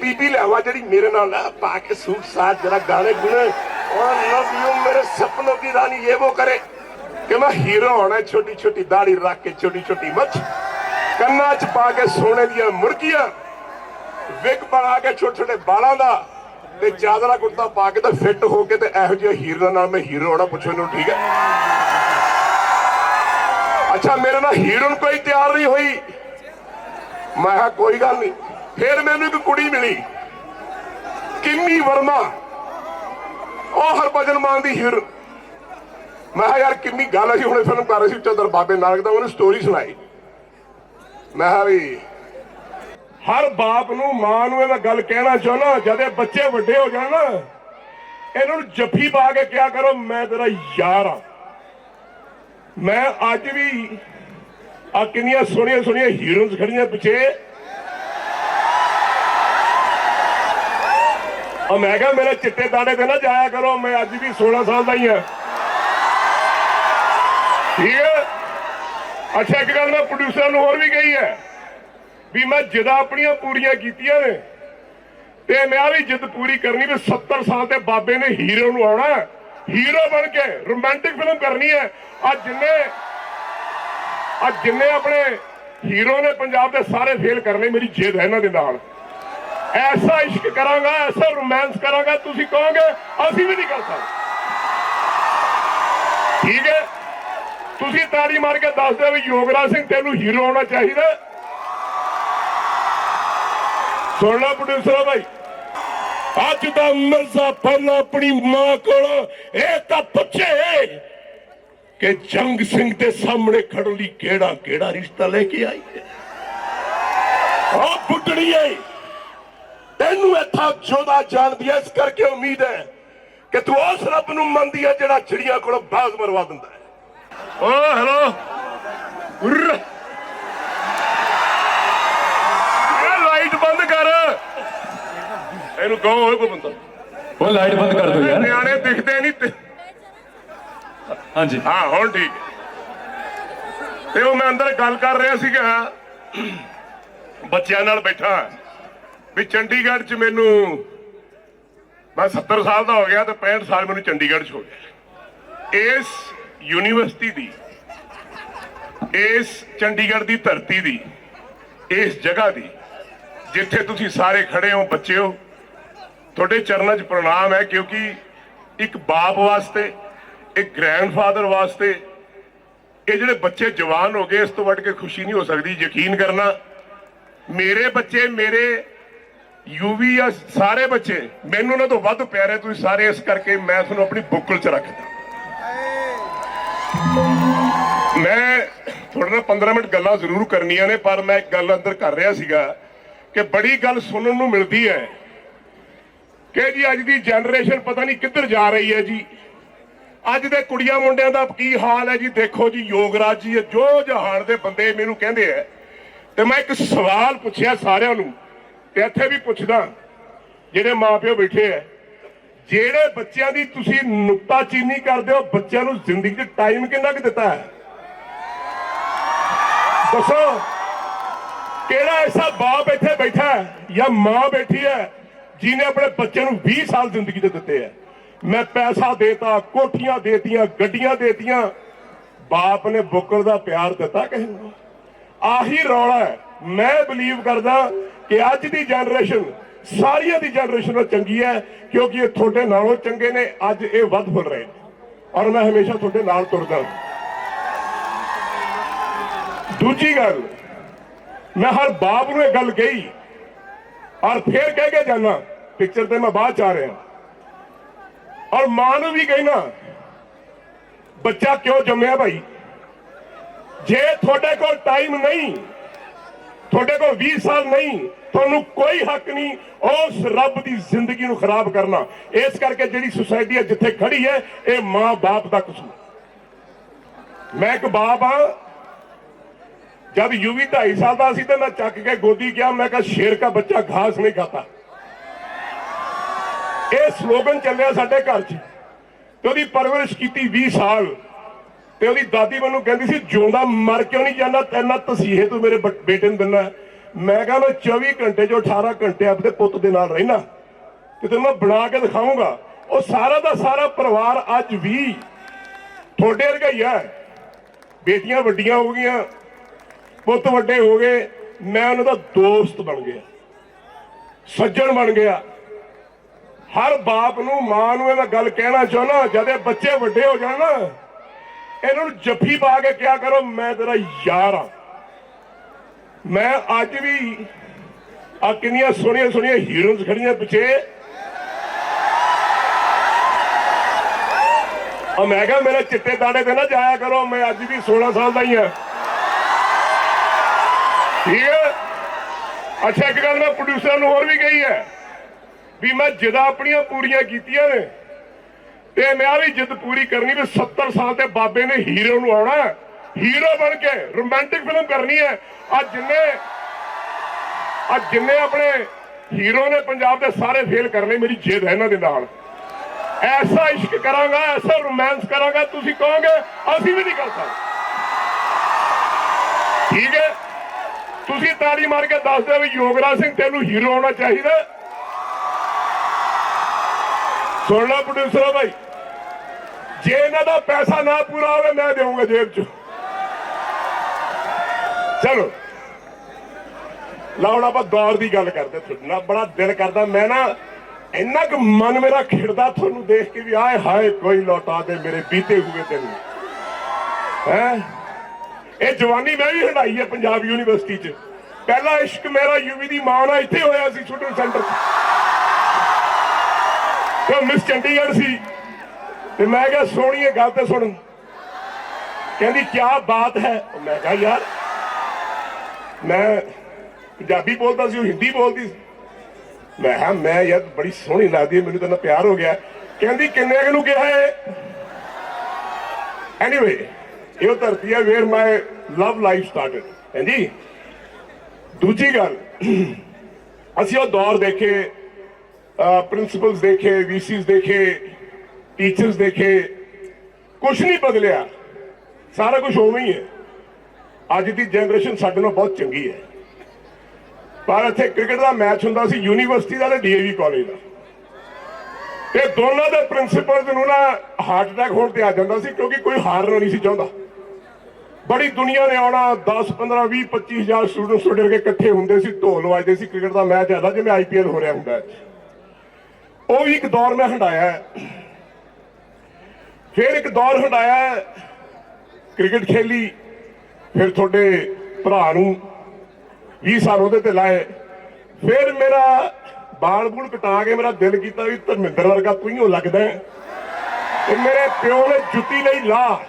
ਬੀਬੀ ਲਿਆਵਾ ਜਿਹੜੀ ਮੇਰੇ ਨਾਲ ਨਾ ਪਾ ਕੇ ਸੂਟ ਸਾਟ ਜਰਾ ਗਾਣੇ ਗੁਣੇ। ਔਰ ਲਵ ਯੂ ਮੇਰੇ ਸੁਪਨੋਂ ਦੀ ਰਾਨੀ ਇਹ ਉਹ ਕਰੇ। ਕਿ ਮੈਂ ਹੀਰੋ ਹੋਣਾ ਛੋਟੀ ਛੋਟੀ ਦਾੜੀ ਰੱਖ ਕੇ ਛੋਟੀ ਛੋਟੀ ਮੱਛ। ਕੰਨਾਂ 'ਚ ਪਾ ਕੇ ਸੋਨੇ ਦੀਆਂ ਮੁਰਗੀਆਂ। ਵਿਗ ਬਣਾ ਕੇ ਛੋਟੇ ਛੋਟੇ ਬਾਲਾਂ ਦਾ। ਤੇ ਚਾਦਰਾ ਕੁੜਤਾ ਪਾ ਕੇ ਤੇ ਫਿੱਟ ਹੋ ਕੇ ਤੇ ਇਹੋ ਜਿਹਾ ਹੀਰੋ ਨਾਲ ਮੈਂ ਹੀਰੋ ਹੋਣਾ ਪੁੱਛੋ ਇਹਨੂੰ ਠੀਕ ਹੈ। ਅੱਛਾ, ਮੇਰੇ ਨਾਲ ਹੀਰੋਨ ਕੋਈ ਤਿਆਰ ਨਹੀਂ ਹੋਈ। ਮੈਂ ਕਿਹਾ, ਕੋਈ ਗੱਲ ਨਹੀਂ। ਫਿਰ ਮੈਨੂੰ ਇੱਕ ਕੁੜੀ ਮਿਲੀ। ਕਿੰਨੀ ਵਰਮਾ। ਉਹ ਹਰਭਜਨ ਮਾਨ ਦੀ ਹੀਰ। ਮੈਂ ਕਿਹਾ, ਯਾਰ, ਕਿੰਨੀ ਗੱਲ ਅਸੀਂ ਹੁਣੇ ਫਿਲਮ ਕਰ ਰਹੇ ਸੀ ਚੰਦਰ ਬਾਬੇ ਨਾਨਕ ਦਾ ਉਹਨੇ ਸਟੋਰੀ ਸੁਣਾਈ। ਮੈਂ ਕਿਹਾ ਵੀ, ਹਰ ਬਾਪ ਨੂੰ ਮਾਂ ਨੂੰ ਇਹਦਾ ਗੱਲ ਕਹਿਣਾ ਚਾਹੁੰਦਾ, ਜਦ ਇਹ ਬੱਚੇ ਵੱਡੇ ਹੋ ਜਾਣ ਨਾ, ਇਹਨਾਂ ਨੂੰ ਜੱਫੀ ਪਾ ਕੇ ਕਿਹਾ ਕਰੋ, ਮੈਂ ਤੇਰਾ ਯਾਰ ਆ ਮੈਂ ਅੱਜ ਵੀ ਆ ਕਿੰਨੀਆਂ ਸੋਹਣੀਆਂ ਸੋਹਣੀਆਂ ਹੀਰੋਇਨਸ ਖੜੀਆਂ ਪਿੱਛੇ। ਆ ਮੈਂ ਕਿਹਾ ਮੇਰੇ ਚਿੱਟੇ ਦਾੜੇ ਤੇ ਨਾ ਜਾਇਆ ਕਰੋ, ਮੈਂ ਅੱਜ ਵੀ 16 ਸਾਲ ਦਾ ਹੀ ਆ ਠੀਕ ਹੈ? ਅੱਛਾ, ਇੱਕ ਗੱਲ ਮੈਂ ਪ੍ਰੋਡਿਊਸਰ ਨੂੰ ਹੋਰ ਵੀ ਕਹੀ ਹੈ ਵੀ ਮੈਂ ਜਿੱਦਾਂ ਆਪਣੀਆਂ ਪੂਰੀਆਂ ਕੀਤੀਆਂ ਨੇ ਤੇ ਮੈਂ ਵੀ ਜਿੱਦ ਪੂਰੀ ਕਰਨੀ ਵੀ 70 ਸਾਲ ਤੇ ਬਾਬੇ ਨੇ ਹੀਰੋ ਨੂੰ ਆਉਣਾ ਹੀਰੋ ਬਣ ਕੇ, ਰੋਮਾਂਟਿਕ ਫਿਲਮ ਕਰਨੀ ਹੈ। ਆ ਜਿੰਨੇ ਆ ਜਿੰਨੇ ਆਪਣੇ ਹੀਰੋ ਨੇ ਪੰਜਾਬ ਦੇ ਸਾਰੇ ਫੇਲ ਕਰਨੇ ਮੇਰੀ ਜਿੱਦ ਹੈ ਇਹਨਾਂ ਦੇ ਨਾਲ। ਐਸਾ ਇਸ਼ਕ ਕਰਾਂਗਾ, ਐਸਾ ਰੋਮਾਂਸ ਕਰਾਂਗਾ, ਤੁਸੀਂ ਕਹੋਗੇ, ਅਸੀਂ ਵੀ ਨਹੀਂ ਕਰ ਸਕਦੇ। ਠੀਕ ਹੈ? ਤੁਸੀਂ ਤਾੜੀ ਮਾਰ ਕੇ ਦੱਸ ਦਿਓ ਵੀ ਯੋਗਰਾਜ ਸਿੰਘ ਤੈਨੂੰ ਹੀਰੋ ਹੋਣਾ ਚਾਹੀਦਾ। ਸੁਣ ਲੈ ਪ੍ਰੋਡਿਊਸਰ ਭਾਈ ਅੱਜ ਦਾ ਮਿਰਜ਼ਾ ਪਹਿਲਾਂ ਆਪਣੀ ਮਾਂ ਕੋਲ, ਇਹ ਤਾਂ ਪੁੱਛੇ ਕਿ ਜੰਗ ਸਿੰਘ ਦੇ ਸਾਹਮਣੇ ਖੜਨ ਲਈ ਕਿਹੜਾ ਕਿਹੜਾ ਰਿਸ਼ਤਾ ਲੈ ਕੇ ਆਈ ਹੈ? ਆ ਬੁੱਢੜੀਏ ਤੈਨੂੰ ਇੱਥਾ ਜੋਦਾ ਜਾਣਦੀ ਐ ਇਸ ਕਰਕੇ ਉਮੀਦ ਹੈ ਕਿ ਤੂੰ ਉਸ ਰੱਬ ਨੂੰ ਮੰਨਦੀ ਹੈ ਜਿਹੜਾ ਚਿੜੀਆਂ ਕੋਲ ਬਾਜ਼ ਮਰਵਾ ਦਿੰਦਾ ਹੈ ਓ ਹੈਲੋ। ਉਰ ਇਹ ਲਾਈਟ ਬੰਦ ਕਰ। ਇਹਨੂੰ ਕਹੋ ਓਏ ਕੋਈ ਬੰਦਾ। ਉਹ ਲਾਈਟ ਬੰਦ ਕਰ ਦਿਓ ਯਾਰ। ਨਿਆਣੇ ਦਿਖਦੇ ਨਹੀਂ ਤੇ ਹਾਂਜੀ। ਹਾਂ ਹੁਣ ਠੀਕ। ਹੈ। ਤੇ ਉਹ ਮੈਂ ਅੰਦਰ ਗੱਲ ਕਰ ਰਿਹਾ ਸੀਗਾ। ਬੱਚਿਆਂ ਨਾਲ ਬੈਠਾ। ਵੀ ਚੰਡੀਗੜ੍ਹ 'ਚ ਮੈਨੂੰ ਮੈਂ 70 ਸਾਲ ਦਾ ਹੋ ਗਿਆ ਤੇ 65 ਸਾਲ ਮੈਨੂੰ ਚੰਡੀਗੜ੍ਹ 'ਚ ਹੋ ਗਿਆ। ਇਸ ਯੂਨੀਵਰਸਿਟੀ ਦੀ, ਇਸ ਚੰਡੀਗੜ੍ਹ ਦੀ ਧਰਤੀ ਦੀ, ਇਸ ਜਗ੍ਹਾ ਦੀ, ਜਿੱਥੇ ਤੁਸੀਂ ਸਾਰੇ ਖੜੇ ਹੋ ਬੱਚਿਓ ਤੁਹਾਡੇ ਚਰਨਾਂ 'ਚ ਪ੍ਰਣਾਮ ਹੈ ਕਿਉਂਕਿ ਇੱਕ ਬਾਪ ਵਾਸਤੇ, ਇੱਕ ਗ੍ਰੈਂਡਫਾਦਰ ਵਾਸਤੇ, ਇਹ ਜਿਹੜੇ ਬੱਚੇ ਜਵਾਨ ਹੋ ਗਏ, ਇਸ ਤੋਂ ਵੱਧ ਕੇ ਖੁਸ਼ੀ ਨਹੀਂ ਹੋ ਸਕਦੀ, ਯਕੀਨ ਕਰਨਾ, ਮੇਰੇ ਬੱਚੇ ਮੇਰੇ ਯੂਵੀ ਆ ਸਾਰੇ ਬੱਚੇ, ਮੈਨੂੰ ਉਹਨਾਂ ਤੋਂ ਵੱਧ ਪਿਆਰੇ ਤੁਸੀਂ ਸਾਰੇ ਇਸ ਕਰਕੇ ਮੈਂ ਤੁਹਾਨੂੰ ਆਪਣੀ ਬੁੱਕਲ 'ਚ ਰੱਖਦਾ ਮੈਂ ਤੁਹਾਡੇ ਨਾਲ 15 ਮਿੰਟ ਗੱਲਾਂ ਜ਼ਰੂਰ ਕਰਨੀਆਂ ਨੇ, ਪਰ ਮੈਂ ਇੱਕ ਗੱਲ ਅੰਦਰ ਕਰ ਰਿਹਾ ਸੀਗਾ ਕਿ ਬੜੀ ਗੱਲ ਸੁਣਨ ਨੂੰ ਮਿਲਦੀ ਹੈ ਕਿ ਜੀ ਅੱਜ ਦੀ ਜਨਰੇਸ਼ਨ ਪਤਾ ਨਹੀਂ ਕਿੱਧਰ ਜਾ ਰਹੀ ਹੈ ਜੀ। ਅੱਜ ਦੇ ਕੁੜੀਆਂ ਮੁੰਡਿਆਂ ਦਾ ਕੀ ਹਾਲ ਹੈ ਜੀ, ਦੇਖੋ ਜੀ, ਯੋਗਰਾਜ ਜੀ ਜੋ ਜਹਾਨ ਦੇ ਬੰਦੇ ਮੈਨੂੰ ਕਹਿੰਦੇ ਆ। ਤੇ ਮੈਂ ਇੱਕ ਸਵਾਲ ਪੁੱਛਿਆ ਸਾਰਿਆਂ ਨੂੰ ਤੇ ਇੱਥੇ ਵੀ ਪੁੱਛਦਾ, ਜਿਹੜੇ ਮਾਪਿਓ ਬੈਠੇ ਆ, ਜਿਹੜੇ ਬੱਚਿਆਂ ਦੀ ਤੁਸੀਂ ਨੁਕਤਾਚੀਨੀ ਕਰਦੇ ਹੋ, ਬੱਚਿਆਂ ਨੂੰ ਜ਼ਿੰਦਗੀ 'ਚ ਟਾਈਮ ਕਿੰਨਾ ਕੁ ਦਿੱਤਾ ਹੈ? ਦੱਸੋ, ਕਿਹੜਾ ਐਸਾ ਬਾਪ ਇੱਥੇ ਬੈਠਾ ਹੈ ਜਾਂ ਮਾਂ ਬੈਠੀ ਹੈ, ਜਿਹਨੇ ਆਪਣੇ ਬੱਚੇ ਨੂੰ 20 ਸਾਲ ਜ਼ਿੰਦਗੀ ਦੇ ਦਿੱਤੇ ਹੈ? ਮੈਂ ਪੈਸਾ ਦੇਤਾ, ਕੋਠੀਆਂ ਦੇਤੀਆਂ, ਗੱਡੀਆਂ ਦੇਤੀਆਂ, ਬਾਪ ਨੇ ਬੁੱਕਰ ਦਾ ਪਿਆਰ ਦਿੱਤਾ ਕਿਸੇ ਨੂੰ? ਆਹੀ ਰੌਲਾ ਹੈ। ਮੈਂ ਬਲੀਵ ਕਰਦਾ ਕਿ ਅੱਜ ਦੀ ਜਨਰੇਸ਼ਨ ਸਾਰੀਆਂ ਦੀ ਜਨਰੇਸ਼ਨ ਨਾਲ ਚੰਗੀ ਹੈ, ਕਿਉਂਕਿ ਇਹ ਤੁਹਾਡੇ ਨਾਲੋਂ ਚੰਗੇ ਨੇ, ਅੱਜ ਇਹ ਵੱਧ ਫੁੱਲ ਰਹੇ ਨੇ। ਔਰ ਮੈਂ ਹਮੇਸ਼ਾ ਤੁਹਾਡੇ ਨਾਲ ਤੁਰਦਾ ਦੂਜੀ ਗੱਲ, ਮੈਂ ਹਰ ਬਾਪ ਨੂੰ ਇਹ ਗੱਲ ਕਹੀ, ਔਰ ਫੇਰ ਕਹਿ ਕੇ ਜਾਣਾ ਪਿਕਚਰ ਤੇ ਮੈਂ ਬਾਅਦ ਚ ਆ ਰਿਹਾ। ਔਰ ਮਾਂ ਨੂੰ ਵੀ ਕਹਿਣਾ ਬੱਚਾ ਕਿਉਂ ਜੰਮਿਆ ਭਾਈ? ਜੇ ਤੁਹਾਡੇ ਕੋਲ ਟਾਈਮ ਨਹੀਂ, ਤੁਹਾਡੇ ਕੋਲ 20 ਸਾਲ ਨਹੀਂ ਤੁਹਾਨੂੰ ਕੋਈ ਹੱਕ ਨਹੀਂ ਉਸ ਰੱਬ ਦੀ ਜ਼ਿੰਦਗੀ ਨੂੰ ਖਰਾਬ ਕਰਨਾ। ਇਸ ਕਰਕੇ ਜਿਹੜੀ ਸੁਸਾਇਟੀ ਹੈ ਜਿੱਥੇ ਖੜੀ ਹੈ, ਇਹ ਮਾਂ-ਬਾਪ ਦਾ ਕਸੂਰ। ਮੈਂ ਇੱਕ ਬਾਪ ਆ ਜਦ ਯੂਵੀ 2.5 ਸਾਲ ਦਾ ਸੀ ਤੇ ਮੈਂ ਚੱਕ ਕੇ ਗੋਦੀ ਗਿਆ ਮੈਂ ਕਿਹਾ, ਸ਼ੇਰ ਦਾ ਬੱਚਾ ਘਾਸ ਨਹੀਂ ਖਾਤਾ। ਇਹ ਸਲੋਗਨ ਚੱਲਿਆ ਸਾਡੇ ਘਰ 'ਚ। ਤੇ ਉਹਦੀ ਪਰਵਰਿਸ਼ ਕੀਤੀ 20 ਸਾਲ। ਤੇ ਉਹਦੀ ਦਾਦੀ ਮੈਨੂੰ ਕਹਿੰਦੀ ਸੀ, ਜਿਉਂਦਾ ਮਰ ਕਿਉਂ ਨਹੀਂ ਜਾਂਦਾ ਤੈਨਾਂ ਤਸੀਹੇ ਤੂੰ ਮੇਰੇ ਬੇਟੇ ਨੂੰ ਦਿੰਦਾ। ਮੈਂ ਕਿਹਾ ਮੈਂ 24 ਘੰਟੇ ਜੋ 18 ਘੰਟੇ ਆਪਣੇ ਪੁੱਤ ਦੇ ਨਾਲ ਰਹਿਣਾ ਕਿਤੇ ਮੈਂ ਬਣਾ ਕੇ ਦਿਖਾਉਂਗਾ ਉਹ ਸਾਰਾ ਦਾ ਸਾਰਾ ਪਰਿਵਾਰ ਅੱਜ ਵੀ ਤੁਹਾਡੇ ਵਰਗਾ ਹੀ ਹੈ ਬੇਟੀਆਂ ਵੱਡੀਆਂ ਹੋ ਗਈਆਂ, ਪੁੱਤ ਵੱਡੇ ਹੋ ਗਏ, ਮੈਂ ਉਹਨਾਂ ਦਾ ਦੋਸਤ ਬਣ ਗਿਆ, ਸੱਜਣ ਬਣ ਗਿਆ। ਹਰ ਬਾਪ ਨੂੰ, ਮਾਂ ਨੂੰ ਇਹ ਮੈਂ ਗੱਲ ਕਹਿਣਾ ਚਾਹੁੰਦਾ, ਜਦ ਬੱਚੇ ਵੱਡੇ ਹੋ ਜਾਣ ਨਾ, ਇਹਨਾਂ ਨੂੰ ਜੱਫੀ ਪਾ ਕੇ ਕਿਹਾ ਕਰੋ, ਮੈਂ ਤੇਰਾ ਯਾਰ ਆ ਮੈਂ ਅੱਜ ਵੀ ਆ ਕਿੰਨੀਆਂ ਸੋਹਣੀਆਂ ਸੋਹਣੀਆਂ ਹੀਰੋਇਨਸ ਖੜੀਆਂ ਪਿੱਛੇ। ਆ ਮੈਂ ਕਿਹਾ ਮੇਰੇ ਚਿੱਟੇ ਦਾੜੇ ਤੇ ਨਾ ਜਾਇਆ ਕਰੋ, ਮੈਂ ਅੱਜ ਵੀ 16 ਸਾਲ ਦਾ ਹੀ ਆ। ਠੀਕ ਹੈ? ਅੱਛਾ, ਇੱਕ ਗੱਲ ਮੈਂ ਪ੍ਰੋਡਿਊਸਰ ਨੂੰ ਹੋਰ ਵੀ ਕਹੀ ਹੈ ਵੀ ਮੈਂ ਜਿੱਦਾਂ ਆਪਣੀਆਂ ਪੂਰੀਆਂ ਕੀਤੀਆਂ ਨੇ, ਤੇ ਮੈਂ ਵੀ ਜਿੱਦ ਪੂਰੀ ਕਰਨੀ ਵੀ 70 ਸਾਲ ਤੇ ਬਾਬੇ ਨੇ ਹੀਰੋ ਨੂੰ ਆਉਣਾ ਹੀਰੋ ਬਣ ਕੇ ਰੋਮਾਂਟਿਕ ਫਿਲਮ ਕਰਨੀ ਹੈ। ਅੱਜ ਜਿੰਨੇ ਅੱਜ ਜਿੰਨੇ ਆਪਣੇ ਹੀਰੋ ਨੇ ਪੰਜਾਬ ਦੇ ਸਾਰੇ ਫੇਲ ਕਰਨੇ ਮੇਰੀ ਜਿੱਦ ਹੈ ਇਹਨਾਂ ਦੇ ਨਾਲ। ਐਸਾ ਇਸ਼ਕ ਕਰਾਂਗਾ, ਐਸਾ ਰੋਮਾਂਸ ਕਰਾਂਗਾ, ਤੁਸੀਂ ਕਹੋਗੇ, ਅਸੀਂ ਵੀ ਨਹੀਂ ਕਰ ਸਕਦੇ। ਠੀਕ ਹੈ? ਤੁਸੀਂ ਤਾੜੀ ਮਾਰ ਕੇ ਦੱਸ ਦਿਓ ਵੀ ਯੋਗਰਾਜ ਸਿੰਘ ਤੈਨੂੰ ਹੀਰੋ ਆਉਣਾ ਚਾਹੀਦਾ। ਸੁਣ ਲੈ ਪ੍ਰੋਡਿਊਸਰ ਭਾਈ ਜੇ ਇਹਨਾਂ ਦਾ ਪੈਸਾ ਨਾ ਪੂਰਾ ਹੋਵੇ, ਮੈਂ ਦੇਵਾਂਗਾ ਜੇਬ ਚ। ਚਲੋ। ਲਾਉਣ ਆਪਾਂ ਦੌਰ ਦੀ ਗੱਲ ਕਰਦੇ ਤੁਹਾਡੇ ਬੜਾ ਦਿਲ ਕਰਦਾ ਮੈਂ ਨਾ ਇੰਨਾ ਕੁ ਮਨ ਮੇਰਾ ਖਿੜਦਾ ਤੁਹਾਨੂੰ ਦੇਖ ਕੇ ਵੀ ਆਏ ਹਾਏ, ਕੋਈ ਲੌਟਾ ਦੇ ਮੇਰੇ ਬੀਤੇ ਹੋਏ ਦਿਨ। ਹੈ? ਇਹ ਜਵਾਨੀ ਮੈਂ ਵੀ ਹੰਡਾਈ ਹੈ ਪੰਜਾਬ ਯੂਨੀਵਰਸਿਟੀ 'ਚ। ਪਹਿਲਾ ਇਸ਼ਕ ਮੇਰਾ ਯੂਵੀ ਦੀ ਮਾਂ ਨਾਲ ਇੱਥੇ ਹੋਇਆ ਸੀ ਸ਼ੂਟਿੰਗ ਸੈਂਟਰ ਤੇ ਮਿਸ ਚੰਡੀਗੜ੍ਹ ਸੀ। ਤੇ ਮੈਂ ਕਿਹਾ ਸੋਹਣੀ ਸੋਹਣੀਏ ਗੱਲ ਤੇ ਸੁਣ। ਕਹਿੰਦੀ ਕੀ ਬਾਤ ਹੈ। ਮੈਂ ਕਿਹਾ, ਯਾਰ, ਮੈਂ ਪੰਜਾਬੀ ਬੋਲਦਾ ਸੀ, ਉਹ ਹਿੰਦੀ ਬੋਲਦੀ ਸੀ। ਮੈਂ ਕਿਹਾ, ਮੈਂ ਯਾਰ ਬੜੀ ਸੋਹਣੀ ਲੱਗਦੀ ਹੈ, ਮੈਨੂੰ ਤਾਂ ਨਾ ਪਿਆਰ ਹੋ ਗਿਆ। ਕਹਿੰਦੀ, ਕਿੰਨੇ ਕੁ ਨੂੰ ਕਿਹਾ ਹੈ ਐਨੀਵੇ ਇਹ ਧਰਤੀ ਹੈ where my love life started ਹਾਂਜੀ? ਦੂਜੀ ਗੱਲ, ਅਸੀਂ ਉਹ ਦੌਰ ਦੇਖੇ ਪ੍ਰਿੰਸੀਪਲਸ ਦੇਖੇ ਵੀਸੀਸ ਦੇਖੇ ਟੀਚਰਸ ਦੇਖੇ। ਕੁਝ ਨਹੀਂ ਬਦਲਿਆ। ਸਾਰਾ ਕੁਝ ਉਵੇਂ ਹੀ ਹੈ। ਅੱਜ ਦੀ ਜਨਰੇਸ਼ਨ ਸਾਡੇ ਨਾਲ ਬਹੁਤ ਚੰਗੀ ਹੈ। ਪਰ ਇੱਥੇ ਕ੍ਰਿਕਟ ਦਾ ਮੈਚ ਹੁੰਦਾ ਸੀ ਯੂਨੀਵਰਸਿਟੀ ਦਾ ਤੇ ਡੀਏਵੀ ਕਾਲਜ ਦਾ। ਤੇ ਦੋਨਾਂ ਦੇ ਪ੍ਰਿੰਸੀਪਲ ਨੂੰ ਨਾ ਹਾਰਟ ਅਟੈਕ ਹੋਣ ਤੇ ਆ ਜਾਂਦਾ ਸੀ ਕਿਉਂਕਿ ਕੋਈ ਹਾਰਨਾ ਨਹੀਂ ਸੀ ਚਾਹੁੰਦਾ। ਬੜੀ ਦੁਨੀਆ ਨੇ ਆਉਣਾ 10 15 20 25 ਹਜ਼ਾਰ ਸਟੂਡੈਂਟ ਸਟੂਡੈਂਟ ਕੇ ਇਕੱਠੇ ਹੁੰਦੇ ਸੀ, ਢੋਲ ਵਜਦੇ ਸੀ, ਕ੍ਰਿਕਟ ਦਾ ਮੈਚ ਆਦਾ ਜਿਵੇਂ ਆਈਪੀਐਲ ਹੋ ਰਿਹਾ ਹੁੰਦਾ ਉਹ ਵੀ ਇੱਕ ਦੌਰ ਮੈਂ ਹੰਡਾਇਆ ਫਿਰ ਇੱਕ ਦੌਰ ਹੰਡਾਇਆ ਕ੍ਰਿਕਟ ਖੇਲੀ, ਫਿਰ ਤੁਹਾਡੇ ਭਰਾ ਨੂੰ 20 ਸਾਲ ਉਹਦੇ ਤੇ ਲਾਏ। ਫਿਰ ਮੇਰਾ ਬਾਲ ਬੂਲ ਕਟਾ ਕੇ ਮੇਰਾ ਦਿਲ ਕੀਤਾ ਵੀ ਧਰਮਿੰਦਰ ਵਰਗਾ ਤੂੰ ਲੱਗਦਾ ਤੇ ਮੇਰੇ ਪਿਓ ਨੇ ਜੁੱਤੀ ਲਈ ਲਾ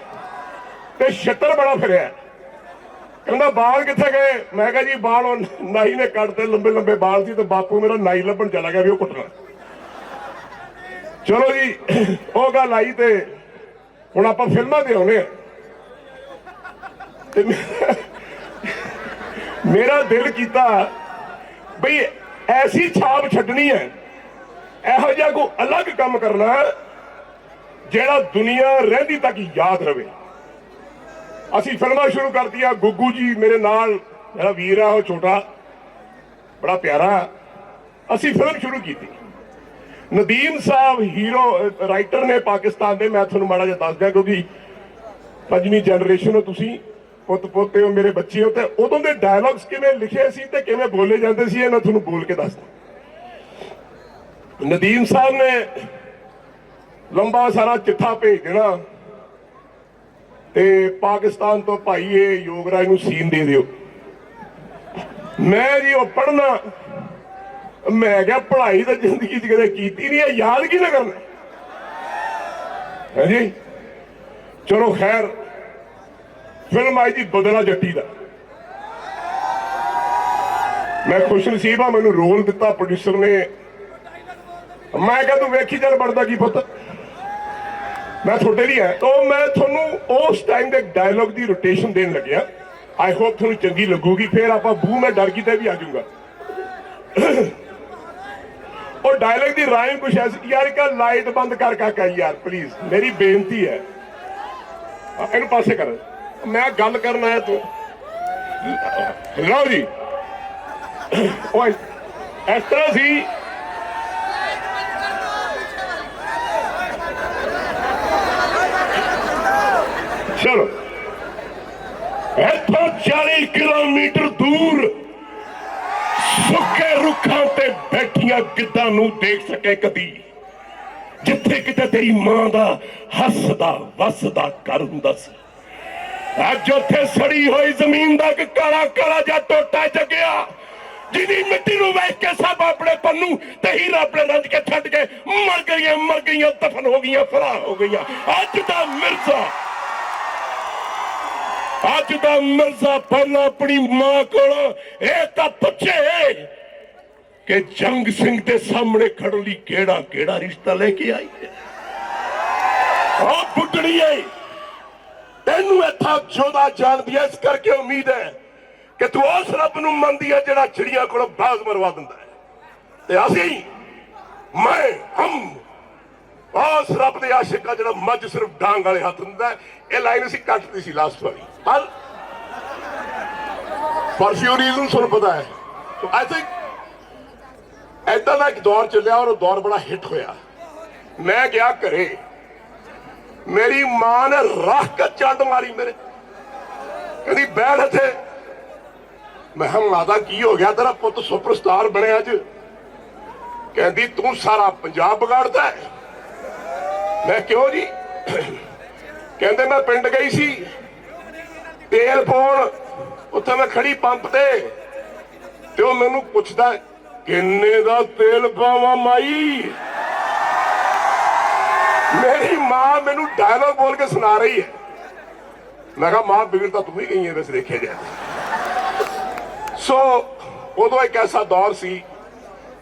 ਤੇ ਛੱਤਰ ਬੜਾ ਫਿਰਿਆ। ਕਹਿੰਦਾ, ਬਾਲ ਕਿੱਥੇ ਗਏ? ਮੈਂ ਕਿਹਾ, ਜੀ, ਬਾਲ ਉਹ ਨਾਈ ਨੇ ਕੱਟਦੇ ਲੰਬੇ ਲੰਬੇ ਬਾਲ ਸੀ ਤੇ ਬਾਪੂ ਮੇਰਾ ਨਾਈ ਲੱਭਣ ਚਲਾ ਗਿਆ ਵੀ ਉਹ ਕੁੱਟਣਾ। ਚਲੋ ਜੀ, ਉਹ ਗੱਲ ਆਈ ਤੇ ਹੁਣ ਆਪਾਂ ਫਿਲਮਾਂ ਦੇ ਆਉਨੇ ਆ ਤੇ ਮੇਰਾ ਦਿਲ ਕੀਤਾ ਬਈ ਐਸੀ ਛਾਪ ਛੱਡਣੀ ਹੈ। ਇਹੋ ਜਿਹਾ ਕੋਈ ਅਲੱਗ ਕੰਮ ਕਰਨਾ ਜਿਹੜਾ ਦੁਨੀਆ ਰਹਿੰਦੀ ਤੱਕ ਯਾਦ ਰਵੇ। ਅਸੀਂ ਫਿਲਮਾਂ ਸ਼ੁਰੂ ਕਰਤੀਆਂ, ਗੁੱਗੂ ਜੀ ਮੇਰੇ ਨਾਲ, ਮੇਰਾ ਵੀਰ ਆ, ਉਹ ਛੋਟਾ, ਬੜਾ ਪਿਆਰਾ। ਅਸੀਂ ਫਿਲਮ ਸ਼ੁਰੂ ਕੀਤੀ। ਨਦੀਮ ਸਾਹਿਬ, ਹੀਰੋ, ਰਾਈਟਰ ਨੇ ਪਾਕਿਸਤਾਨ ਦੇ, ਮੈਂ ਤੁਹਾਨੂੰ ਮਾੜਾ ਜਿਹਾ ਦੱਸ ਦਿਆਂ, ਕਿਉਂਕਿ ਪੰਜਵੀਂ ਜਨਰੇਸ਼ਨ ਹੋ ਤੁਸੀਂ। ਪੁੱਤ ਪੋਤੇ ਹੋ ਮੇਰੇ ਬੱਚੇ ਹੋ ਤੇ ਉਦੋਂ ਦੇ ਡਾਇਲੌਗਸ ਕਿਵੇਂ ਲਿਖੇ ਸੀ ਤੇ ਕਿਵੇਂ ਬੋਲੇ ਜਾਂਦੇ ਸੀ, ਇਹ ਮੈਂ ਤੁਹਾਨੂੰ ਬੋਲ ਕੇ ਦੱਸਦਾ। ਨਦੀਮ ਸਾਹਿਬ ਨੇ ਲੰਬਾ ਸਾਰਾ ਚਿੱਠਾ ਭੇਜ ਦੇਣਾ ਤੇ ਪਾਕਿਸਤਾਨ ਤੋਂ ਭਾਈ ਇਹ ਯੋਗਰਾਜ ਨੂੰ ਸੀਨ ਦੇ ਦਿਓ। ਮੈਂ ਜੀ ਉਹ ਪੜਨਾ ਮੈਂ ਕਿਹਾ ਪੜ੍ਹਾਈ ਤਾਂ ਜ਼ਿੰਦਗੀ 'ਚ ਕਦੇ ਕੀਤੀ ਨਹੀਂ ਹੈ ਯਾਦ ਕੀ ਨਾ ਕਰਨਾ? ਹੈ ਜੀ? ਚਲੋ ਖੈਰ ਫਿਲਮ ਆਈ ਜੀ ਬਦਲਾ ਜੱਟੀ ਦਾ। ਮੈਂ ਖੁਸ਼ ਨਸੀਬ ਆ, ਮੈਨੂੰ ਰੋਲ ਦਿੱਤਾ ਪ੍ਰੋਡਿਊਸਰ ਨੇ। ਮੈਂ ਕਿਹਾ, ਤੂੰ ਵੇਖੀ ਚੱਲ ਬਣਦਾ ਕੀ ਪੁੱਤ? ਮੈਂ ਤੁਹਾਡੇ ਲਈ ਹੈ ਤਾਂ ਮੈਂ ਤੁਹਾਨੂੰ ਉਸ ਟਾਈਮ ਦੇ ਡਾਇਲੌਗ ਦੀ ਰੋਟੇਸ਼ਨ ਦੇਣ ਲੱਗਿਆ। ਆਈ ਹੋਪ ਤੁਹਾਨੂੰ ਚੰਗੀ ਲੱਗੂਗੀ। ਫਿਰ ਆਪਾਂ ਬੂ, ਮੈਂ ਡਰ ਗਈ ਤੇ ਵੀ ਆ ਜਾਊਗਾ। ਉਹ ਡਾਇਲੌਗ ਦੀ ਰਾਈਮ ਕੁਛ ਐਸੀ ਯਾਰ ਕਾ ਲਾਈਟ ਬੰਦ ਕਰ, ਕਾਕਾ ਯਾਰ ਪਲੀਜ਼ ਮੇਰੀ ਬੇਨਤੀ ਹੈ। ਇਹਨੂੰ ਪਾਸੇ ਕਰ। ਮੈਂ ਗੱਲ ਕਰਨ ਆਇਆ ਤੂੰ। ਲਓ ਜੀ। ਉਹ ਇਸ- ਤਰ੍ਹਾਂ ਸੀ। ਚਲੋ। ਇੱਥੋਂ 40 ਕਿਲੋਮੀਟਰ ਦੂਰ ਸੁੱਕੇ ਰੁੱਖਾਂ ਤੇ ਬੈਠੀਆਂ ਗਿੱਧਾਂ ਨੂੰ ਦੇਖ ਸਕੇ ਕਦੀ। ਜਿੱਥੇ ਕਿਤੇ ਤੇਰੀ ਮਾਂ ਦਾ ਹੱਸਦਾ, ਵਸਦਾ ਘਰ ਹੁੰਦਾ ਸੀ। ਅੱਜ ਉੱਥੇ ਸੜੀ ਹੋਈ ਜ਼ਮੀਨ ਦਾ ਇੱਕ ਕਾਲਾ ਕਾਲਾ ਜਿਹਾ ਟੋਟਾ ਜਗਿਆ, ਜਿਹਦੀ ਮਿੱਟੀ ਨੂੰ ਵੇਖ ਕੇ ਸਭ ਆਪਣੇ ਪੰਨੂ ਤੇ ਹੀਰਾ ਆਪਣੇ ਰੰਜ ਕੇ ਛੱਡ ਕੇ ਮਰ ਗਈਆਂ ਮਰ ਗਈਆਂ, ਦਫਨ ਹੋ ਗਈਆਂ, ਫਰਾਰ ਹੋ ਗਈਆਂ। ਅੱਜ ਦਾ ਮਿਰਜ਼ਾ, ਅੱਜ ਦਾ ਮਿਰਜ਼ਾ ਪਹਿਲਾਂ ਆਪਣੀ ਮਾਂ ਕੋਲ, ਇਹ ਤਾਂ ਪੁੱਛੇ ਕਿ ਜੰਗ ਸਿੰਘ ਦੇ ਸਾਹਮਣੇ ਖੜਨ ਲਈ ਕਿਹੜਾ ਕਿਹੜਾ ਰਿਸ਼ਤਾ ਲੈ ਕੇ ਆਈ ਹੈ? ਉਹ ਬੁੱਢੜੀਏ ਤੈਨੂੰ ਇੱਥਾ ਜੋਦਾ ਜਾਣਦੀ ਐ ਇਸ ਕਰਕੇ ਉਮੀਦ ਹੈ ਕਿ ਤੂੰ ਉਸ ਰੱਬ ਨੂੰ ਮੰਨਦੀ ਹੈ ਜਿਹੜਾ ਚਿੜੀਆਂ ਕੋਲ ਬਾਜ਼ ਮਰਵਾ ਦਿੰਦਾ ਹੈ। ਤੇ ਅਸੀਂ, ਮੈਂ, ਹਮ, ਉਸ ਰੱਬ ਦੇ ਆਸ਼ਿਕ ਆ ਜਿਹੜਾ ਮੱਝ ਸਿਰਫ ਡਾਂਗ ਵਾਲੇ ਹੱਥ ਦਿੰਦਾ ਇਹ ਲਾਈਨ ਅਸੀਂ ਕੱਟਦੀ ਸੀ ਲਾਸਟ ਵਾਰੀ। ਪਰ ਫॉर ਫਿਊ ਰੀਜ਼ਨ ਤੁਹਾਨੂੰ ਪਤਾ ਹੈ। ਆਈ ਥਿੰਕ ਐਦਾਂ ਦਾ ਇੱਕ ਦੌਰ ਚੱਲਿਆ ਔਰ ਉਹ ਦੌਰ ਬੜਾ ਹਿੱਟ ਹੋਇਆ। ਮੈਂ ਗਿਆ ਘਰੇ। ਮੇਰੀ ਮਾਂ ਨੇ ਰੱਖ ਕੇ ਚੰਡ ਮਾਰੀ ਮੇਰੇ। ਕਹਿੰਦੀ, ਬੈਠ ਇੱਥੇ। ਮੈਂ ਕਿਹਾ, ਮਾਤਾ, ਕੀ ਹੋ ਗਿਆ? ਤੇਰਾ ਪੁੱਤ ਸੁਪਰਸਟਾਰ ਬਣਿਆ ਅੱਜ। ਕਹਿੰਦੀ, ਤੂੰ ਸਾਰਾ ਪੰਜਾਬ ਵਿਗਾੜਦਾ ਹੈ। ਮੈਂ ਕਿਉਂ ਜੀ? ਕਹਿੰਦੇ, ਮੈਂ ਪਿੰਡ ਗਈ ਸੀ। ਤੇਲ ਪਾਉਣ। ਉੱਥੇ ਮੈਂ ਖੜੀ ਪੰਪ ਤੇ। ਤੇ ਉਹ ਮੈਨੂੰ ਪੁੱਛਦਾ, ਕਿੰਨੇ ਦਾ ਤੇਲ ਪਾਵਾਂ ਮਾਈ? ਮੇਰੀ ਮਾਂ ਮੈਨੂੰ ਡਾਇਲੋਗ ਬੋਲ ਕੇ ਸੁਣਾ ਰਹੀ ਹੈ। ਮੈਂ ਕਿਹਾ, ਮਾਂ ਬਿਗੜ ਤਾਂ ਤੂੰ ਹੀ ਗਈ ਹੈ, ਵੈਸੇ ਦੇਖਿਆ ਜਾਏ ਸੋ ਉਦੋਂ ਇੱਕ ਐਸਾ ਦੌਰ ਸੀ,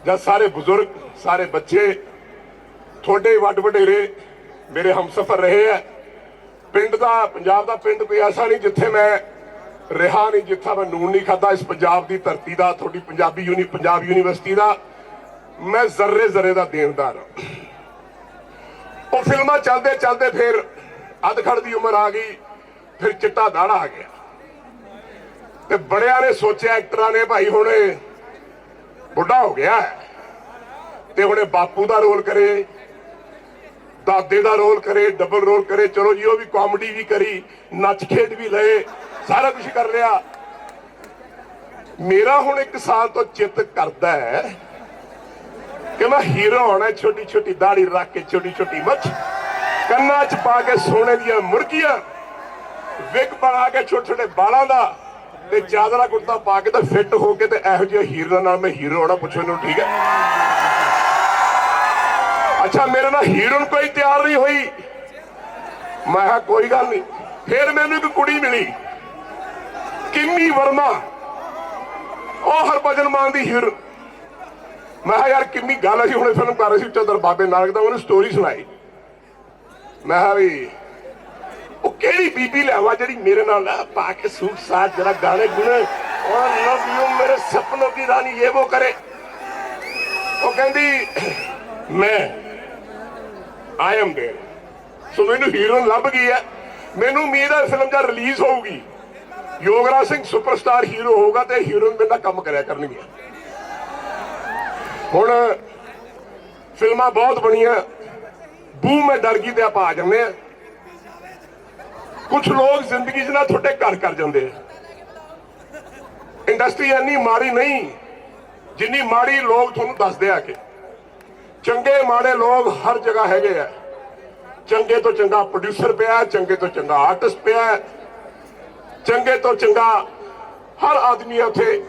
ਜਦ ਸਾਰੇ ਬਜ਼ੁਰਗ, ਸਾਰੇ ਬੱਚੇ, ਤੁਹਾਡੇ ਵੱਡ ਵਡੇਰੇ ਮੇਰੇ ਹਮਸਫਰ ਰਹੇ ਹੈ। ਪਿੰਡ ਦਾ, ਪੰਜਾਬ ਦਾ ਪਿੰਡ ਕੋਈ ਐਸਾ ਨਹੀਂ ਜਿੱਥੇ ਮੈਂ ਰਿਹਾ ਨਹੀਂ, ਜਿੱਥਾ ਮੈਂ ਨੂਨ ਨਹੀਂ ਖਾਦਾ ਇਸ ਪੰਜਾਬ ਦੀ ਧਰਤੀ ਦਾ, ਤੁਹਾਡੀ ਪੰਜਾਬੀ ਯੂਨੀ, ਪੰਜਾਬ ਯੂਨੀਵਰਸਿਟੀ ਦਾ ਮੈਂ ਜ਼ਰਰੇ ਜ਼ਰੇ ਦਾ ਦੇਣਦਾਰ ਹਾਂ। ਉਹ ਫਿਲਮਾਂ ਚੱਲਦੇ ਚੱਲਦੇ ਫਿਰ ਅਧਖੜ ਦੀ ਉਮਰ ਆ ਗਈ, ਫਿਰ ਚਿੱਟਾ ਦਾੜਾ ਆ ਗਿਆ। ਤੇ ਬੜਿਆਂ ਨੇ ਸੋਚਿਆ, ਐਕਟਰਾਂ ਨੇ ਭਾਈ ਹੁਣ ਬੁੱਢਾ ਹੋ ਗਿਆ ਤੇ ਹੁਣ ਬਾਪੂ ਦਾ ਰੋਲ ਕਰੇ, ਦਾਦੇ ਦਾ ਰੋਲ ਕਰੇ ਡਬਲ ਰੋਲ ਕਰੇ, ਚਲੋ ਜੀ, ਉਹ ਵੀ ਕਾਮੇਡੀ ਵੀ ਕਰੀ, ਨੱਚ ਖੇਡ ਵੀ ਲਏ, ਸਾਰਾ ਕੁਝ ਕਰ ਲਿਆ। ਮੇਰਾ ਹੁਣ ਇੱਕ ਸਾਲ ਤੋਂ ਚਿੱਤ ਕਰਦਾ ਹੈ ਕਿ ਮੈਂ ਹੀਰੋ ਹੋਣਾ ਛੋਟੀ ਛੋਟੀ ਦਾੜੀ ਰੱਖ ਕੇ ਛੋਟੀ ਛੋਟੀ ਮੱਛ। ਕੰਨਾਂ 'ਚ ਪਾ ਕੇ ਸੋਨੇ ਦੀਆਂ ਮੁਰਗੀਆਂ। ਵਿਗ ਬਣਾ ਕੇ ਛੋਟੇ ਛੋਟੇ ਬਾਲਾਂ ਦਾ। ਤੇ ਚਾਦਰਾ ਕੁੜਤਾ ਪਾ ਕੇ ਤੇ ਫਿੱਟ ਹੋ ਕੇ ਤੇ ਇਹੋ ਜਿਹਾ ਹੀਰੋ ਨਾਲ ਮੈਂ ਹੀਰੋ ਹੋਣਾ ਪੁੱਛੋ ਇਹਨੂੰ ਠੀਕ ਹੈ। ਅੱਛਾ, ਮੇਰੇ ਨਾਲ ਹੀਰੋਨ ਕੋਈ ਤਿਆਰ ਨਹੀਂ ਹੋਈ। ਮੈਂ ਕਿਹਾ, ਕੋਈ ਗੱਲ ਨਹੀਂ। ਫਿਰ ਮੈਨੂੰ ਇੱਕ ਕੁੜੀ ਮਿਲੀ। ਕਿੰਨੀ ਵਰਮਾ। ਉਹ ਹਰਭਜਨ ਮਾਨ ਦੀ ਹੀਰੋ। ਮੈਂ ਕਿਹਾ ਯਾਰ ਕਿੰਨੀ ਗੱਲ ਅਸੀਂ ਹੁਣੇ ਫਿਲਮ ਕਰ ਰਹੇ ਸੀ ਚੰਦਰ ਬਾਬੇ ਨਾਨਕ ਦਾ ਉਹਨੇ ਸਟੋਰੀ ਸੁਣਾਈ ਮੈਂ ਕਿਹਾ ਵੀ ਉਹ ਕਿਹੜੀ ਬੀਬੀ ਲਿਆਵਾ ਜਿਹੜੀ ਮੇਰੇ ਨਾਲ ਨਾ ਪਾ ਕੇ ਸੂਟ ਸਾਟ ਜਰਾ ਗਾਣੇ ਗੁਣੇ ਉਹ ਲਵ ਯੂ ਮੇਰੇ ਸੁਪਨੋਂ ਕੀ ਰਾਨੀ ਇਹ ਉਹ ਕਰੇ ਉਹ ਕਹਿੰਦੀ ਮੈਂ ਆਈ ਐਮ देयर ਸੋ ਮੈਨੂੰ ਹੀਰੋਇਨ ਲੱਭ ਗਈ ਹੈ ਮੈਨੂੰ ਉਮੀਦ ਹੈ ਫਿਲਮ ਜਦ ਰਿਲੀਜ਼ ਹੋਊਗੀ ਯੋਗਰਾਜ ਸਿੰਘ ਸੁਪਰਸਟਾਰ ਹੀਰੋ ਹੋਊਗਾ ਤੇ ਹੀਰੋਇਨ ਮੇਰੇ ਨਾਲ ਕੰਮ ਕਰਿਆ ਕਰਨਗੇ ਹੁਣ ਫਿਲਮਾਂ ਬਹੁਤ ਬਣੀਆਂ। ਬੂ ਮੈਂ ਡਰ ਗਈ ਤੇ ਆਪਾਂ ਆ ਜਾਂਦੇ ਆ ਕੁਝ ਲੋਕ ਜ਼ਿੰਦਗੀ 'ਚ ਨਾ ਤੁਹਾਡੇ ਘਰ ਕਰ ਜਾਂਦੇ ਆ। ਇੰਡਸਟਰੀ ਇੰਨੀ ਮਾੜੀ ਨਹੀਂ, ਜਿੰਨੀ ਮਾੜੀ ਲੋਕ ਤੁਹਾਨੂੰ ਦੱਸਦੇ ਆ ਕਿ। ਚੰਗੇ, ਮਾੜੇ ਲੋਕ ਹਰ ਜਗ੍ਹਾ ਹੈਗੇ ਆ। ਚੰਗੇ ਤੋਂ ਚੰਗਾ ਪ੍ਰੋਡਿਊਸਰ ਪਿਆ, ਚੰਗੇ ਤੋਂ ਚੰਗਾ ਆਰਟਿਸਟ ਪਿਆ। ਚੰਗੇ ਤੋਂ ਚੰਗਾ ਹਰ ਆਦਮੀ ਉੱਥੇ।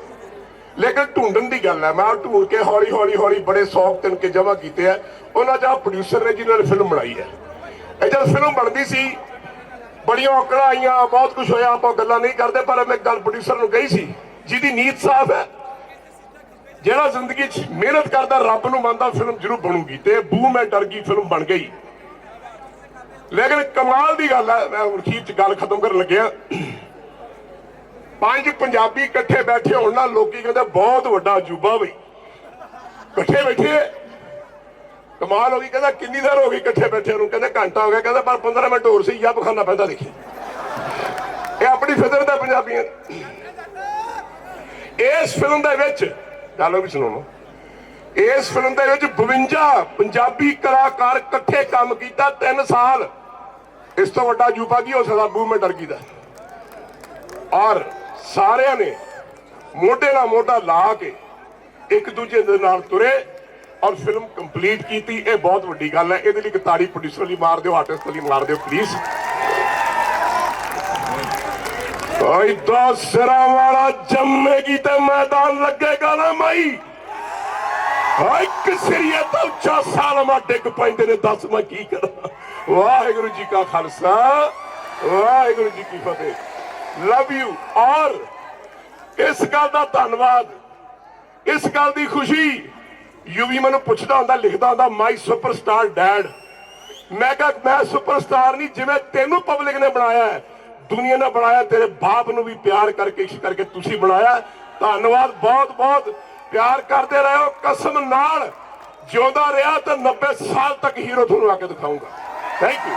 ਲੇਕਿਨ ਢੂੰਡਣ ਦੀ ਗੱਲ ਹੈ, ਮੈਂ ਉਹ ਢੂੰਡ ਕੇ ਹੌਲੀ ਹੌਲੀ ਹੌਲੀ ਬੜੇ ਸੌਖ ਤਿੰਨ ਕੇ ਜਮਾ ਕੀਤੇ ਆ। ਉਹਨਾਂ ਦਾ ਪ੍ਰੋਡਿਊਸਰ ਨੇ ਜਿਨ੍ਹਾਂ ਨੇ ਫਿਲਮ ਬਣਾਈ ਹੈ। ਇਹ ਜਦ ਫਿਲਮ ਬਣਦੀ ਸੀ, ਬੜੀਆਂ ਔਕੜਾਂ ਆਈਆਂ, ਬਹੁਤ ਕੁਝ ਹੋਇਆ, ਆਪਾਂ ਗੱਲਾਂ ਨਹੀਂ ਕਰਦੇ, ਪਰ ਮੈਂ ਗੱਲ ਪ੍ਰੋਡਿਊਸਰ ਨੂੰ ਕਹੀ ਸੀ, ਜਿਹਦੀ ਨੀਤ ਸਾਫ਼ ਹੈ। ਜਿਹੜਾ ਜ਼ਿੰਦਗੀ 'ਚ ਮਿਹਨਤ ਕਰਦਾ, ਰੱਬ ਨੂੰ ਮੰਨਦਾ ਫਿਲਮ ਜ਼ਰੂਰ ਬਣੂਗੀ ਤੇ ਬੂ ਮੈਂ ਡਰ ਗਈ ਫਿਲਮ ਬਣ ਗਈ। ਲੇਕਿਨ ਕਮਾਲ ਦੀ ਗੱਲ ਹੈ, ਮੈਂ ਹੁਣ ਅਖੀਰ 'ਚ ਗੱਲ ਖਤਮ ਕਰਨ ਲੱਗਿਆ। ਪੰਜ ਪੰਜਾਬੀ ਇਕੱਠੇ ਬੈਠੇ ਹੋਣ ਨਾਲ ਲੋਕੀ ਕਹਿੰਦੇ ਬਹੁਤ ਵੱਡਾ ਅਜੂਬਾ ਬਈ। ਇਕੱਠੇ ਬੈਠੇ। ਕਮਾਲ ਹੋ ਗਈ, ਕਹਿੰਦਾ ਕਿੰਨੀ ਦੇਰ ਹੋ ਗਈ ਇਕੱਠੇ ਬੈਠੇ ਨੂੰ? ਕਹਿੰਦੇ ਘੰਟਾ ਹੋ ਗਿਆ, ਕਹਿੰਦਾ ਪਰ 15 ਮਿੰਟ ਹੋਰ ਸੀ ਜੱਬ ਖਾਣਾ ਪੈਂਦਾ ਦੇਖੀ। ਇਹ ਆਪਣੀ ਫਿਤਰਤ ਹੈ ਪੰਜਾਬੀਆਂ ਇਸ ਫਿਲਮ ਦੇ ਵਿੱਚ ਡਾਇਲੋਗ ਵੀ ਸੁਣਾਉਣਾ ਇਸ ਫਿਲਮ ਦੇ ਵਿੱਚ 52 ਪੰਜਾਬੀ ਕਲਾਕਾਰ ਇਕੱਠੇ ਕੰਮ ਕੀਤਾ 3 ਸਾਲ। ਇਸ ਤੋਂ ਵੱਡਾ ਜੂਪਾ ਕੀ ਹੋ ਸਕਦਾ? ਮੂਵਮੈਂਟ ਅਰਗੀ ਦਾ। ਔਰ ਸਾਰਿਆਂ ਨੇ ਮੋਢੇ ਨਾਲ ਮੋਢਾ ਲਾ ਕੇ ਇੱਕ ਦੂਜੇ ਦੇ ਨਾਲ ਤੁਰੇ ਔਰ ਫਿਲਮ ਕੰਪਲੀਟ ਕੀਤੀ। ਇਹ ਬਹੁਤ ਵੱਡੀ ਗੱਲ ਹੈ। ਇਹਦੇ ਲਈ ਇੱਕ ਤਾੜੀ ਪ੍ਰੋਡਿਊਸਰ ਲਈ ਮਾਰ ਦਿਓ ਆਰਟਿਸਟ ਲਈ ਮਾਰ ਦਿਓ ਪਲੀਜ਼ ਓਏ ਦਾ ਸਿਰਾਂ ਵਾਲਾ ਜੰਮੇਗੀ ਤੇ ਮੈਦਾਨ ਲੱਗੇਗਾ ਨਾ ਮਾਈ। ਹਾਏ ਕਿਸਰੀਆ ਤਾਂ ਉੱਚਾ ਸਾਲਮਾ ਡਿੱਗ ਪੈਂਦੇ ਨੇ। ਦੱਸ ਮੈਂ ਕੀ ਕਰਾਂ? ਵਾਹਿਗੁਰੂ ਜੀ ਕਾ ਖਾਲਸਾ, ਵਾਹਿਗੁਰੂ ਜੀ ਕੀ ਫਤਿਹ। ਲਵ ਯੂ ਔਰ ਇਸ ਗੱਲ ਦਾ ਧੰਨਵਾਦ, ਇਸ ਗੱਲ ਦੀ ਖੁਸ਼ੀ। ਯੂਵੀ ਮੈਨੂੰ ਪੁੱਛਦਾ ਹੁੰਦਾ, ਲਿਖਦਾ ਹੁੰਦਾ ਮਾਈ ਸੁਪਰਸਟਾਰ ਡੈਡ ਮੈਂ ਕਿਹਾ, ਮੈਂ ਸੁਪਰਸਟਾਰ ਨਹੀਂ, ਜਿਵੇਂ ਤੈਨੂੰ ਪਬਲਿਕ ਨੇ ਬਣਾਇਆ ਹੈ। ਦੁਨੀਆ ਨੇ ਬਣਾਇਆ, ਤੇਰੇ ਬਾਪ ਨੂੰ ਵੀ ਪਿਆਰ ਕਰਕੇ ਇਸ਼ਕ ਕਰਕੇ ਤੁਸੀਂ ਬਣਾਇਆ। ਧੰਨਵਾਦ ਬਹੁਤ ਬਹੁਤ। ਪਿਆਰ ਕਰਦੇ ਰਹੋ, ਕਸਮ ਨਾਲ। ਜਿਉਂਦਾ ਰਿਹਾ ਤਾਂ 90 ਸਾਲ ਤੱਕ ਹੀਰੋ ਤੁਹਾਨੂੰ ਆ ਕੇ ਦਿਖਾਊਂਗਾ। Thank you